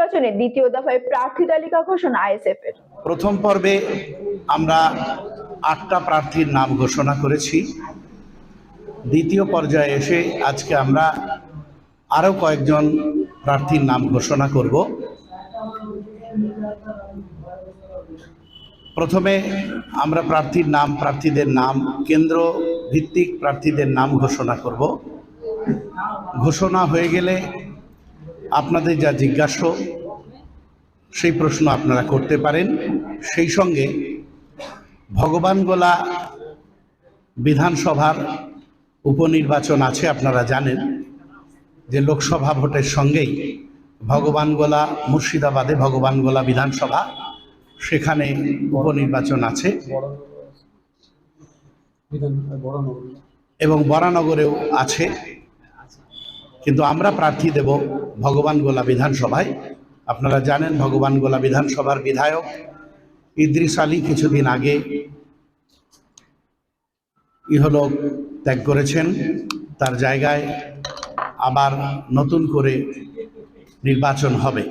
উপনির্বাচনে দ্বিতীয় দফায় প্রার্থী তালিকা ঘোষণা আইএসএফ এর প্রথম পর্বে আমরা আটটা প্রার্থীর নাম ঘোষণা করেছি। দ্বিতীয় পর্যায়ে এসে আজকে আমরা আরও কয়েকজন প্রার্থীর নাম ঘোষণা করব। প্রথমে আমরা প্রার্থীর নাম, প্রার্থীদের নাম কেন্দ্র ভিত্তিক প্রার্থীদের নাম ঘোষণা করব। ঘোষণা হয়ে গেলে আপনাদের যা জিজ্ঞাসা, সেই প্রশ্ন আপনারা করতে পারেন। সেই সঙ্গে ভগবানগোলা বিধানসভার উপনির্বাচন আছে, আপনারা জানেন, যে লোকসভা ভোটের সঙ্গেই ভগবানগোলা, মুর্শিদাবাদে ভগবানগোলা বিধানসভা, সেখানে উপনির্বাচন আছে। এবং বরানগরেও আছে। কিন্তু আমরা প্রার্থী দেব ভগবান গোলা বিধানসভায়। আপনারা জানেন ভগবান গোলা বিধানসভার বিধায়ক ইদ্রিস আলী কিছুদিন আগে ইহলোক ত্যাগ করেছেন। তার জায়গায় আবার নতুন করে নির্বাচন হবে।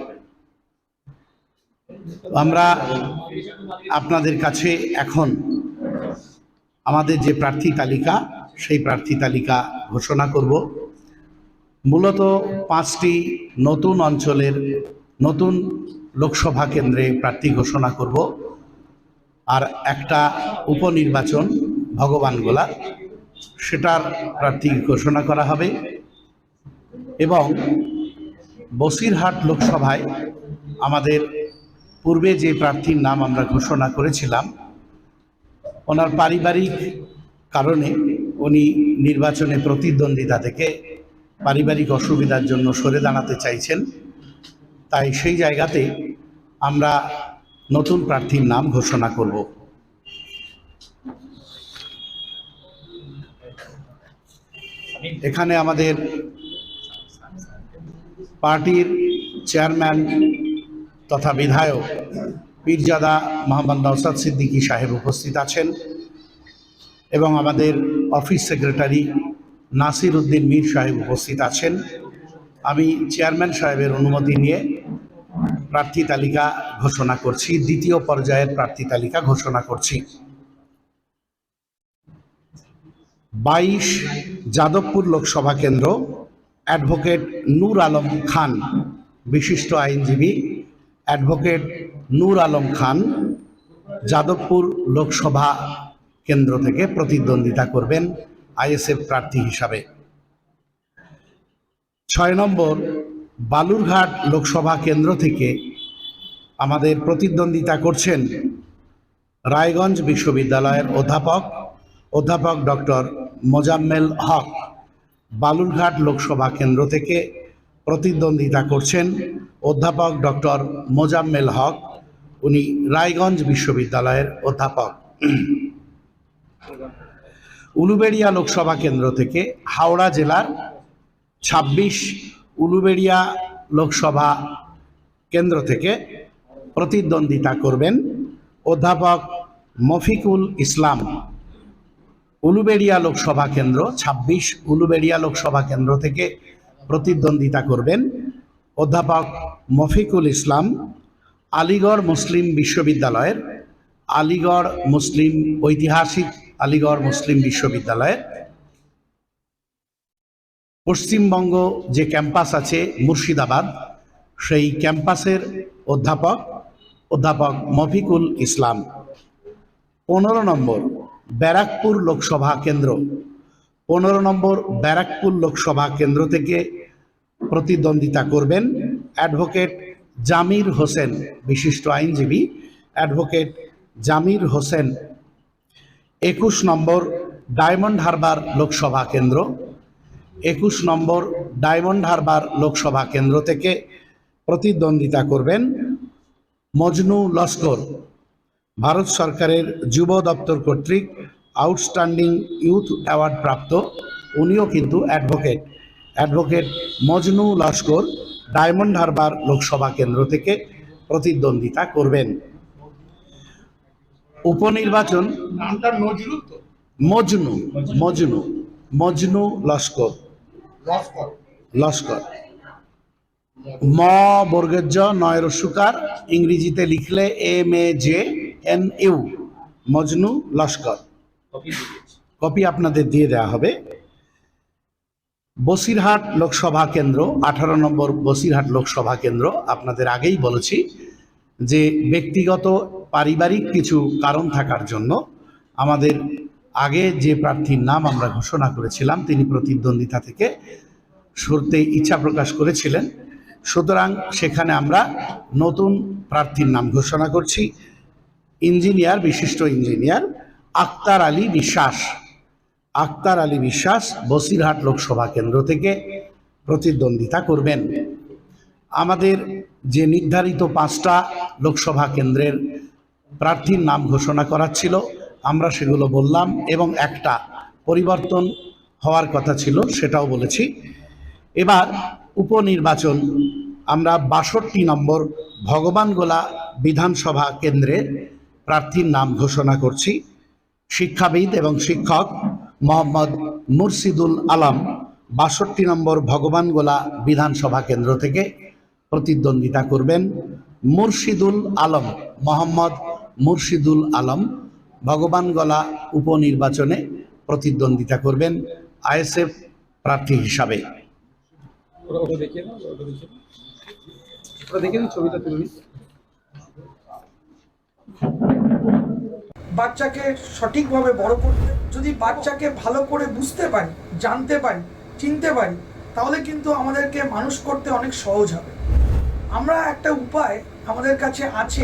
আমরা আপনাদের কাছে এখন আমাদের যে প্রার্থী তালিকা, সেই প্রার্থী তালিকা ঘোষণা করব। মূলত পাঁচটি নতুন অঞ্চলের নতুন লোকসভা কেন্দ্রে প্রার্থী ঘোষণা করব। আর একটা উপনির্বাচন ভগবানগোলা সেটার প্রার্থী ঘোষণা করা হবে। এবং বসিরহাট লোকসভায় আমাদের পূর্বে যে প্রার্থীর নাম আমরা ঘোষণা করেছিলাম, ওনার পারিবারিক কারণে উনি নির্বাচনে প্রতিদ্বন্দ্বিতা থেকে পারিবারিক অসুবিধার জন্য সরে দাঁড়াতে চাইছেন। তাই সেই জায়গাতে আমরা নতুন প্রার্থীর নাম ঘোষণা করব। এখানে আমাদের পার্টির চেয়ারম্যান তথা বিধায়ক পীরজাদা মোহাম্মদ নওসাদ সিদ্দিকী সাহেব উপস্থিত আছেন এবং আমাদের অফিস সেক্রেটারি নাসির উদ্দিন মীর সাহেব উপস্থিত আছেন। আমি চেয়ারম্যান সাহেবের অনুমতি নিয়ে প্রার্থী তালিকা ঘোষণা করছি, দ্বিতীয় পর্যায়ের প্রার্থী তালিকা ঘোষণা করছি। বাইশ যাদবপুর লোকসভা কেন্দ্র, অ্যাডভোকেট নূর আলম খান, বিশিষ্ট আইনজীবী, অ্যাডভোকেট নূর আলম খান যাদবপুর লোকসভা কেন্দ্র থেকে প্রতিদ্বন্দ্বিতা করবেন। আইএসএফ প্রার্থী হিসাবে। ছয় নম্বর, বালুরঘাট লোকসভা কেন্দ্র থেকে আমাদের প্রতিদ্বন্দ্বিতা করছেন রায়গঞ্জ বিশ্ববিদ্যালয়ের অধ্যাপক অধ্যাপক ডক্টর মোজাম্মেল হক। বালুরঘাট লোকসভা কেন্দ্র থেকে প্রতিদ্বন্দ্বিতা করছেন অধ্যাপক ডক্টর মোজাম্মেল হক। উনি রায়গঞ্জ বিশ্ববিদ্যালয়ের অধ্যাপক। উলুবেড়িয়া লোকসভা কেন্দ্র থেকে হাওড়া জেলার ছাব্বিশ উলুবেড়িয়া লোকসভা কেন্দ্র থেকে প্রতিদ্বন্দ্বিতা করবেন অধ্যাপক মফিকুল ইসলাম। উলুবেড়িয়া লোকসভা কেন্দ্র, ছাব্বিশ উলুবেড়িয়া লোকসভা কেন্দ্র থেকে প্রতিদ্বন্দ্বিতা করবেন অধ্যাপক মফিকুল ইসলাম, আলিগড় মুসলিম বিশ্ববিদ্যালয়ের আলিগড় মুসলিম ঐতিহাসিক আলিগড় মুসলিম বিশ্ববিদ্যালয়ের পশ্চিমবঙ্গ যে ক্যাম্পাস আছে মুর্শিদাবাদ, সেই ক্যাম্পাসের অধ্যাপক অধ্যাপক মফিকুল ইসলাম। পনেরো নম্বর ব্যারাকপুর লোকসভা কেন্দ্র। পনেরো নম্বর ব্যারাকপুর লোকসভা কেন্দ্র থেকে প্রতিদ্বন্দ্বিতা করবেন অ্যাডভোকেট জামির হোসেন, বিশিষ্ট আইনজীবী। অ্যাডভোকেট জামির হোসেন একুশ নম্বর ডায়মন্ড হারবার লোকসভা কেন্দ্র। একুশ নম্বর ডায়মন্ড হারবার লোকসভা কেন্দ্র থেকে প্রতিদ্বন্দ্বিতা করবেন মজনু লস্কর, ভারত সরকারের যুব দপ্তর কর্তৃক আউটস্ট্যান্ডিং ইউথ অ্যাওয়ার্ড প্রাপ্ত। উনিও কিন্তু অ্যাডভোকেট। অ্যাডভোকেট মজনু লস্কর ডায়মন্ড হারবার লোকসভা কেন্দ্র থেকে প্রতিদ্বন্দ্বিতা করবেন। উপনির্বাচন নামটা নজরুল তো। মজনু মজনু মজনু লস্কর। লস্কর। লস্কর। ম বর্গের জ নয় রস্যুকার ইংরেজিতে লিখলে M A J N U. Majnu Laskar. Copy আপনাদের দিয়ে দেওয়া হবে। বসিরহাট লোকসভা কেন্দ্র আঠারো নম্বর বসিরহাট লোকসভা কেন্দ্র আপনাদের আগেই বলেছি যে ব্যক্তিগত পারিবারিক কিছু কারণ থাকার জন্য আমাদের আগে যে প্রার্থীর নাম আমরা ঘোষণা করেছিলাম, তিনি প্রতিদ্বন্দ্বিতা থেকে সরতে ইচ্ছা প্রকাশ করেছিলেন। সুতরাং সেখানে আমরা নতুন প্রার্থীর নাম ঘোষণা করছি। ইঞ্জিনিয়ার, বিশিষ্ট ইঞ্জিনিয়ার আক্তার আলী বিশ্বাস। আক্তার আলী বিশ্বাস বসিরহাট লোকসভা কেন্দ্র থেকে প্রতিদ্বন্দ্বিতা করবেন। আমাদের যে নির্ধারিত পাঁচটা লোকসভা কেন্দ্রের প্রার্থীর নাম ঘোষণা করা ছিল, আমরা সেগুলো বললাম এবং একটা পরিবর্তন হওয়ার কথা ছিল, সেটাও বলেছি। এবার উপনির্বাচন, আমরা বাষট্টি নম্বর ভগবানগোলা বিধানসভা কেন্দ্রের প্রার্থীর নাম ঘোষণা করছি। শিক্ষাবিদ এবং শিক্ষক মোহাম্মদ মুর্শিদুল আলম বাষট্টি নম্বর ভগবানগোলা বিধানসভা কেন্দ্র থেকে প্রতিদ্বন্দ্বিতা করবেন। মুর্শিদুল আলম মোহাম্মদ মুর্শিদুল আলম ভগবানগোলা উপনির্বাচনে প্রতিদ্বন্দ্বিতা করবেন আইএসএফ প্রার্থী হিসাবে। বাচ্চাকে সঠিকভাবে বড় করতে যদি বাচ্চাকে ভালো করে বুঝতে পারি জানতে পারি চিনতে পারি তাহলে কিন্তু আমাদেরকে মানুষ করতে অনেক সহজ হবে। আমরা একটা উপায় আমাদের কাছে আছে।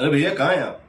अरे भैया कहाँ हैं आप?